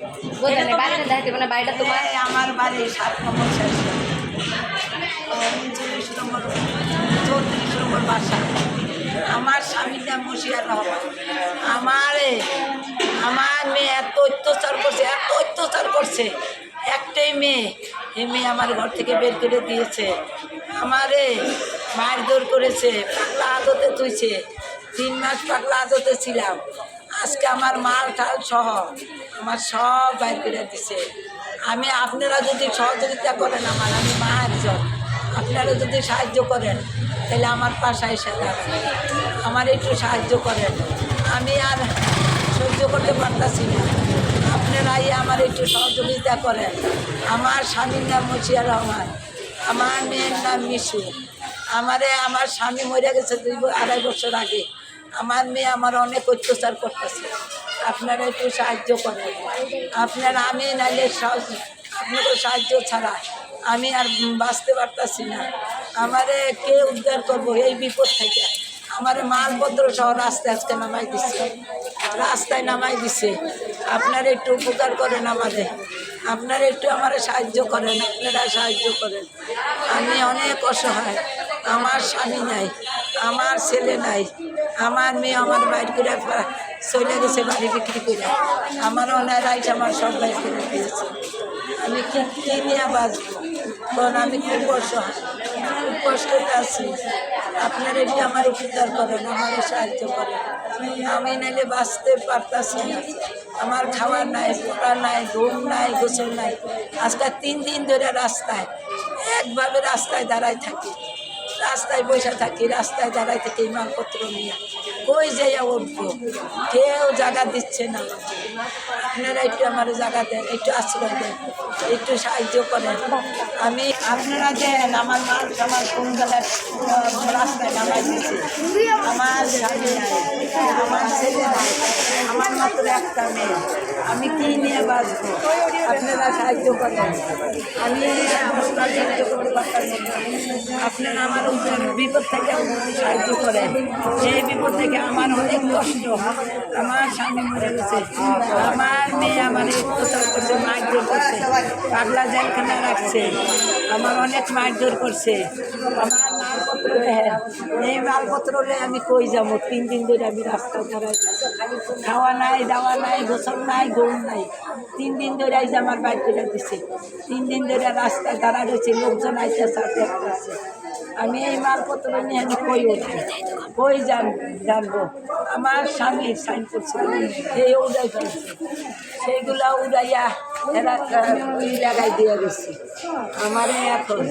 মানে তোমার? আমার বাড়ি সাত নম্বর শেষ নম্বর, চৌত্রিশ নম্বর বাসা। আমার স্বামীর নাম মুশিয়ার রহমান। আমারে, আমার মেয়ে এত অত্যাচার করছে, এত অত্যাচার করছে। একটাই মেয়ে, এই মেয়ে আমার ঘর থেকে বের করে দিয়েছে। আমারে মারধর করেছে, পাগলা আদতে তুইছে তিন মাস পাগলা আদতে ছিলাম। আজকে আমার মাল টাল সহ। আমার সব বাইর করে দিছে। আমি, আপনারা যদি সহযোগিতা করেন আমার, আমি মা একজন। আপনারা যদি সাহায্য করেন, তাহলে আমার পাশায় এসে আমার একটু সাহায্য করেন। আমি আর সহ্য করতে পারতাছি না। আপনারাই আমার একটু সহযোগিতা করেন। আমার স্বামীর নাম মুশিয়া রহমান। আমার মেয়ের নাম মিশু। আমারে, আমার স্বামী মরে গেছে দুই আড়াই বছর আগে। আমার মেয়ে আমার অনেক অত্যাচার করতেছে। আপনারা একটু সাহায্য করেন। আপনারা আমি নাইলে আপনাদের সাহায্য ছাড়া আমি আর বাঁচতে পারতাছি না। আমারে কে উদ্ধার করব এই বিপদ থেকে? আমার মালপত্র সহ রাস্তায় আজকে নামাই দিচ্ছে রাস্তায় নামাই দিছে। আপনারা একটু উপকার করেন আমাদের। আপনারা একটু আমার সাহায্য করেন। আপনারা সাহায্য করেন। আমি অনেক অসহায়। আমার স্বামী নাই, আমার ছেলে নাই, আমার মেয়ে আমার বাইর করে চলে গেছে বাড়ি বিক্রি করে। আমার অনেক রাইট আমার সব বাইর করে দিয়েছে আমি কি কি নিয়ে বাঁচবো? কারণ আমি খুব অসহায় খুব কষ্টতে আছি আপনারা একটু আমার উপকার করেন আমার সাহায্য করেন। আমি নাইলে বাঁচতে পারতাছি না। আমার খাবার নাই পড়া নাই, ঘুম নাই, গোসল নাই। আজকে তিন দিন ধরে রাস্তায়, একভাবে রাস্তায় দাঁড়ায় থাকি। রাস্তায় বসে থাকি, রাস্তায় দাঁড়াই থেকে এই মালপত্র নিয়ে। কই যাইয়া উঠবো? কেউ জায়গা দিচ্ছে না। আপনারা একটু আমার জায়গা দেন, একটু আশ্রয় দেন, একটু সাহায্য করেন। আমি আপনারা দেন, আমার মাল আমার কোন রাস্তায় নামাই দিচ্ছে আমার স্বামী নাই, আমার ছেলে নাই, আমার মাত্র একটা মেয়ে। আমি কি নিয়ে বাঁচবো? আপনারা সাহায্য করেন আমি সাহায্য করতে পারতাম। আপনারা আমার বিপদ থেকে সাহায্য করেন। এই বিপদ থেকে আমার অনেক কষ্ট, আমার স্বামী মরে গেছে, আমার মেয়ে আমার অত্যাচার করছে, মারধর করছে, পাগলা জেলখানা রাখছে, আমার অনেক মারধর করছে, আমার দেখেন এই মালপত্র আমি কই যাব? তিন দিন ধরে আমি রাস্তায় দাঁড়াই খাওয়া নাই, দাওয়া নাই, গোসল নাই ঘুম নাই। তিন দিন ধরে যে আমার বাইক দিছে। তিন দিন ধরে রাস্তায় দাঁড়া রয়েছে, লোকজন আইতে সাথে আমি এই মালপত্র নিয়ে আমি কই উঠি কই জান জানব? আমার স্বামী সাইন করছিল এই উড়াই ফেলছে সেইগুলা উড়াইয়া এরা জায়গায় দিয়ে গেছে। আমারে এখন